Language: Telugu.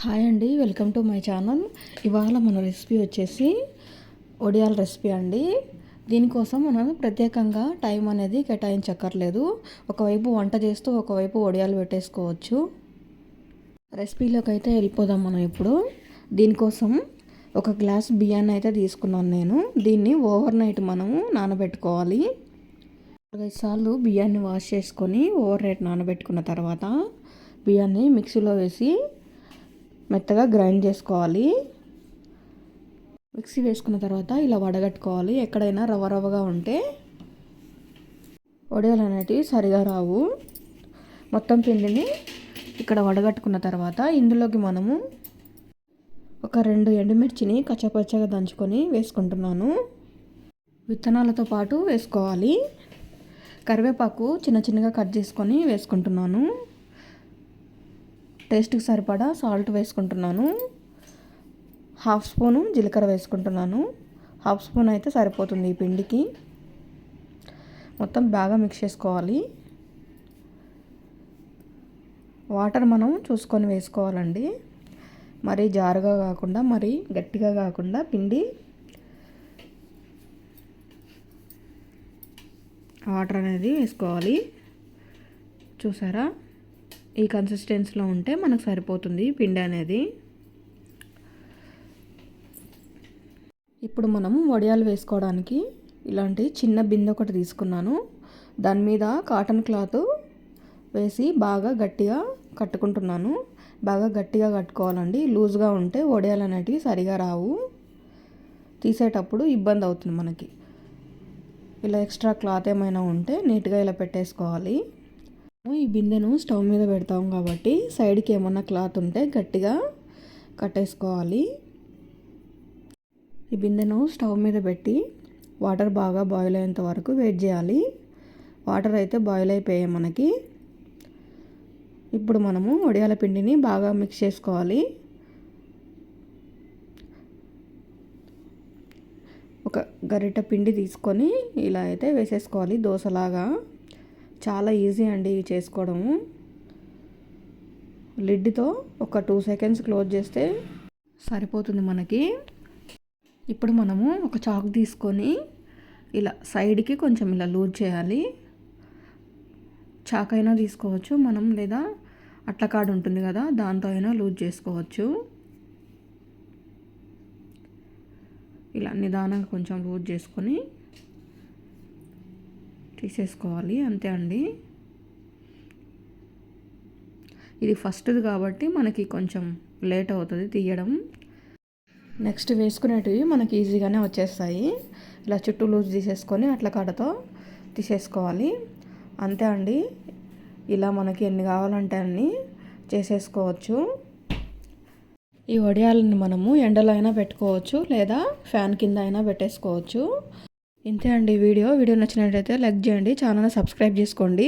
హాయ్ అండి వెల్కమ్ టు మై ఛానల్. ఇవాళ మన రెసిపీ వచ్చేసి ఒడియాల రెసిపీ అండి. దీనికోసం మనం ప్రత్యేకంగా టైం అనేది కేటాయించక్కర్లేదు. ఒకవైపు వంట చేస్తూ ఒకవైపు ఒడియాలు పెట్టేసుకోవచ్చు. రెసిపీలోకి అయితే వెళ్ళిపోదాం మనం ఇప్పుడు. దీనికోసం ఒక గ్లాస్ బియ్యాన్ని అయితే తీసుకున్నాను నేను. దీన్ని ఓవర్ నైట్ మనము నానబెట్టుకోవాలి. ఐదు సార్లు బియ్యాన్ని వాష్ చేసుకొని ఓవర్ నైట్ నానబెట్టుకున్న తర్వాత బియ్యాన్ని మిక్సీలో వేసి మెత్తగా గ్రైండ్ చేసుకోవాలి. మిక్సీ వేసుకున్న తర్వాత ఇలా వడగట్టుకోవాలి. ఎక్కడైనా రవ్వ రవ్వగా ఉంటే వడియాలు అనేటివి సరిగా రావు. మొత్తం పిండిని ఇక్కడ వడగట్టుకున్న తర్వాత ఇందులోకి మనము ఒక రెండు ఎండుమిర్చిని కచ్చపచ్చగా దంచుకొని వేసుకుంటున్నాను. విత్తనాలతో పాటు వేసుకోవాలి. కరివేపాకు చిన్న చిన్నగా కట్ చేసుకొని వేసుకుంటున్నాను. టేస్ట్కి సరిపడా సాల్ట్ వేసుకుంటున్నాను. హాఫ్ స్పూను జీలకర్ర వేసుకుంటున్నాను. హాఫ్ స్పూన్ అయితే సరిపోతుంది ఈ పిండికి. మొత్తం బాగా మిక్స్ చేసుకోవాలి. వాటర్ మనం చూసుకొని వేసుకోవాలండి. మరి జారుగా కాకుండా మరి గట్టిగా కాకుండా పిండి వాటర్ అనేది వేసుకోవాలి. చూసారా? ఈ కన్సిస్టెన్సీలో ఉంటే మనకు సరిపోతుంది పిండి అనేది. ఇప్పుడు మనం వడియాలు వేసుకోవడానికి ఇలాంటి చిన్న బిందె ఒకటి తీసుకున్నాను. దాని మీద కాటన్ క్లాత్ వేసి బాగా గట్టిగా కట్టుకుంటున్నాను. బాగా గట్టిగా కట్టుకోవాలండి. లూజ్గా ఉంటే వడియాలు అనేటివి సరిగా రావు. తీసేటప్పుడు ఇబ్బంది అవుతుంది మనకి. ఇలా ఎక్స్ట్రా క్లాత్ ఏమైనా ఉంటే నీట్గా ఇలా పెట్టేసుకోవాలి. ఈ బిందెను స్టవ్ మీద పెడతాం కాబట్టి సైడ్కి ఏమన్నా క్లాత్ ఉంటే గట్టిగా కట్టేసుకోవాలి. ఈ బిందెను స్టవ్ మీద పెట్టి వాటర్ బాగా బాయిల్ అయ్యేంత వరకు వెయిట్ చేయాలి. వాటర్ అయితే బాయిల్ అయిపోయాయి మనకి. ఇప్పుడు మనము వడియాల పిండిని బాగా మిక్స్ చేసుకోవాలి. ఒక గరిట పిండి తీసుకొని ఇలా అయితే వేసేసుకోవాలి. దోశలాగా చాలా ఈజీ అండి ఇవి చేసుకోవడము. లిడ్తో ఒక టూ సెకండ్స్ క్లోజ్ చేస్తే సరిపోతుంది మనకి. ఇప్పుడు మనము ఒక చాక్ తీసుకొని ఇలా సైడ్కి కొంచెం ఇలా లూజ్ చేయాలి. చాక్ అయినా తీసుకోవచ్చు మనం లేదా అట్ల కార్డు ఉంటుంది కదా దాంతో అయినా లూజ్ చేసుకోవచ్చు. ఇలా నిదానంగా కొంచెం లూజ్ చేసుకొని తీసేసుకోవాలి. అంతే అండి. ఇది ఫస్ట్ది కాబట్టి మనకి కొంచెం లేట్ అవుతుంది తీయడం. నెక్స్ట్ వేసుకునేటివి మనకి ఈజీగానే వచ్చేస్తాయి. ఇలా చుట్టూ లూజ్ తీసేసుకొని అట్ల కాడతో తీసేసుకోవాలి. అంతే అండి. ఇలా మనకి ఎన్ని కావాలంటే అన్ని చేసేసుకోవచ్చు. ఈ వడియాలని మనము ఎండలో అయినా పెట్టుకోవచ్చు లేదా ఫ్యాన్ కింద అయినా పెట్టేసుకోవచ్చు. ఇంతే అండి వీడియో. వీడియో నచ్చినట్లయితే లైక్ చేయండి ఛానల్ సబ్స్క్రైబ్ చేసుకోండి.